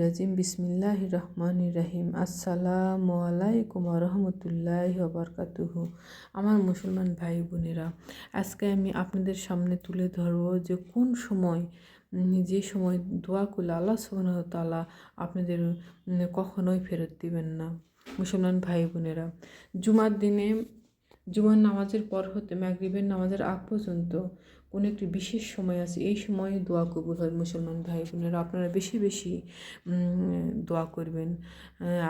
রাজিম। বিসমিল্লাহ রহমান রাহিম। আসসালামু আলাইকুম রহমতুল্লাহ বরকাতুহু। আমার মুসলমান ভাই বোনেরা, আজকে আমি আপনাদের সামনে তুলে ধরবো যে কোন সময় যে সময় দোয়া করলে আল্লাহ সুবাহ তালা আপনাদের কখনোই ফেরত দিবেন না। মুসলমান ভাই বোনেরা, জুমার দিনে, জুমার নামাজের পর হতে ম্যাগরিবের নামাজের আগ পর্যন্ত কোনো একটি বিশেষ সময় আছে, এই সময়ে দোয়া কবুল হয় মুসলমান ভাই বোনেরা আপনারা বেশি বেশি দোয়া করবেন।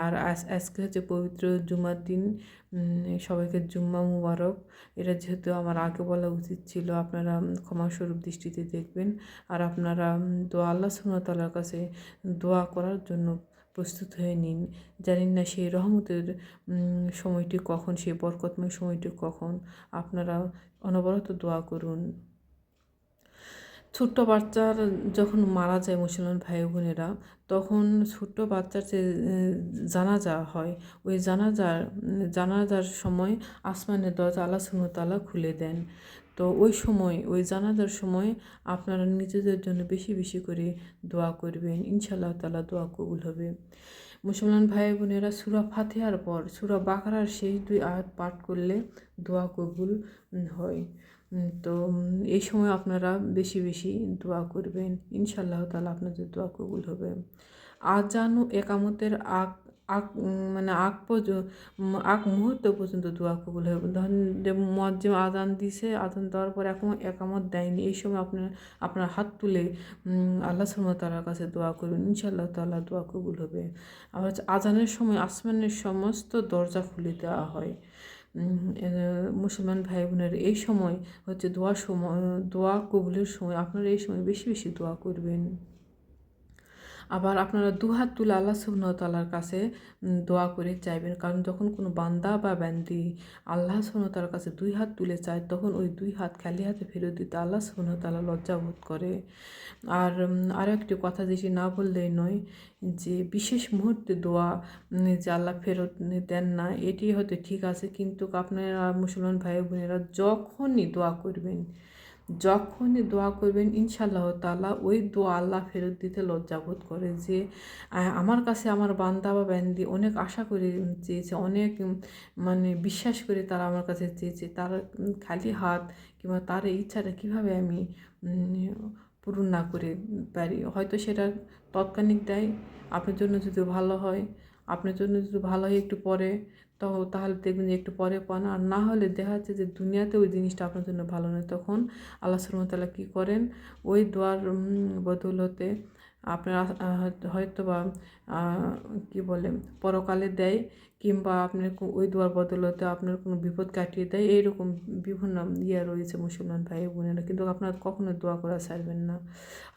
আর আজকে হচ্ছে পবিত্র জুমার দিন। সবাইকে জুম্মা মুবারক। এটা যেহেতু আমার আগে বলা উচিত ছিল, আপনারা ক্ষমাস্বরূপ দৃষ্টিতে দেখবেন। আর আপনারা দোয়া আল্লাহ সুমতালার কাছে দোয়া করার জন্য প্রস্তুত হয়ে নিন। জানেন না সেই রহমতের সময়টি কখন, সেই বরকতময় সময়টি কখন? আপনারা অনবরত দোয়া করুন। ছোট্ট বাচ্চার যখন মারা যায় মুসলমান ভাই বোনেরা, তখন ছোট্ট বাচ্চার যে জানাজা হয়, ওই জানাজার জানাজার সময় আসমানের দরজা আল্লাহ সুমতাল্লাহ খুলে দেন। তো ওই সময়, ওই জানাজার সময় আপনারা নিজেদের জন্য বেশি বেশি করে দোয়া করবেন। ইনশাল্লাহ তালা দোয়া কবুল হবে। মুসলমান ভাই বোনেরা, সুরা ফাতেহার পর, সুরা বাকারার শেষ দুই আয়াত পাঠ করলে দোয়া কবুল হয়। তো এই সময় আপনারা বেশি বেশি দোয়া করবেন। ইনশাল্লাহ তালা আপনাদের দোয়া কবুল হবে। আজানু একামতের আগ আগ মানে আগ পর্যন্ত আগ মুহূর্ত পর্যন্ত দোয়া কবুল হবে। ধরেন যে মজ্জিম আজান দিছে, আজান দেওয়ার পর এখন একামত দেয়নি। এই সময় আপনার আপনার হাত তুলে আল্লাহ তালার কাছে দোয়া করবেন ইনশাল্লাহ তাল্লাহ দোয়া কবুল হবে। আবার আজানের সময় আসমানের সমস্ত দরজা খুলে দেওয়া হয়। মুসলমান ভাই বোনের এই সময় হচ্ছে দোয়া সময়, দোয়া কবুলের সময়, আপনারা এই সময় বেশি বেশি দোয়া করবেন। আবার আপনারা দুহাত তুলে আল্লাহ সুবনতালার কাছে দোয়া করে চাইবেন। কারণ যখন কোনো বান্দা বা ব্যান্দি আল্লাহ সুবনতালার কাছে দুই হাত তুলে চায়, তখন ওই দুই হাত খালি হাতে ফেরত দিতে আল্লাহ সুবনতালা লজ্জাবোধ করে। আর আরও একটি কথা যেটি না বললেই নয় যে, বিশেষ মুহূর্তে দোয়া যে আল্লাহ ফেরত দেন না, এটি হয়তো ঠিক আছে। কিন্তু আপনারা মুসলমান ভাই বোনেরা যখনই দোয়া করবেন যখনই দোয়া করবেন ইনশাল্লাহ তালা ওই দোয়া আল্লাহ ফেরত দিতে লজ্জাবোধ করে যে আমার কাছে আমার বান্দা বা ব্যান্দি অনেক আশা করে চেয়েছে, অনেক মানে বিশ্বাস করে তারা আমার কাছে চেয়েছে। তার খালি হাত কিংবা তার ইচ্ছাটা কীভাবে আমি পূরণ না করে পারি? হয়তো সেটা তৎক্ষণিক দেয় আপনার জন্য যদি ভালো হয় আপনার জন্য যদি ভালো হয় একটু পরে, তো তাহলে দেখবেন যে একটু পরে পান। আর না হলে দেখা যাচ্ছে যে দুনিয়াতে ওই জিনিসটা আপনার জন্য ভালো নয়। তখন আল্লাহ সুরমতাল্লাহ কী করেন? ওই দোয়ার বদৌলতে আপনার হয়তো বা কী বলে, পরকালে দেয় কিংবা আপনার ওই দোয়ার বদলতে আপনার কোনো বিপদ কাটিয়ে দেয়, এইরকম বিভিন্ন ইয়ে রয়েছে মুসলমান ভাই বোনেরা। কিন্তু আপনারা কখনো দোয়া করা ছাড়বেন না।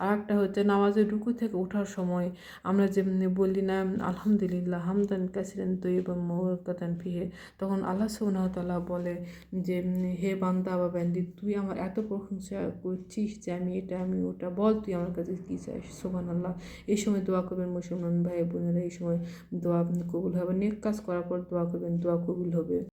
আর একটা হচ্ছে নামাজের রুকু থেকে ওঠার সময় আমরা যেমনি বলি না, আলহামদুলিল্লাহ, হামদান কাসিরেন এবং মোরকাতান ফিহে। তখন আল্লাহ সুনাহতাল্লাহ বলে যে, হে বান্দা বা ব্যান্দি তুই আমার এত প্রশংসা করছিস যে আমি এটা, আমি ওটা, বল তুই আমার কাছে কী চাই সোহান আল্লাহ। এই সময় দোয়া করবেন মুসলমান ভাই বোনেরা এই সময় দোয়া কবুল হবে নেক কাজ করার পর দোয়া করবেন, দোয়া কবুল হবে।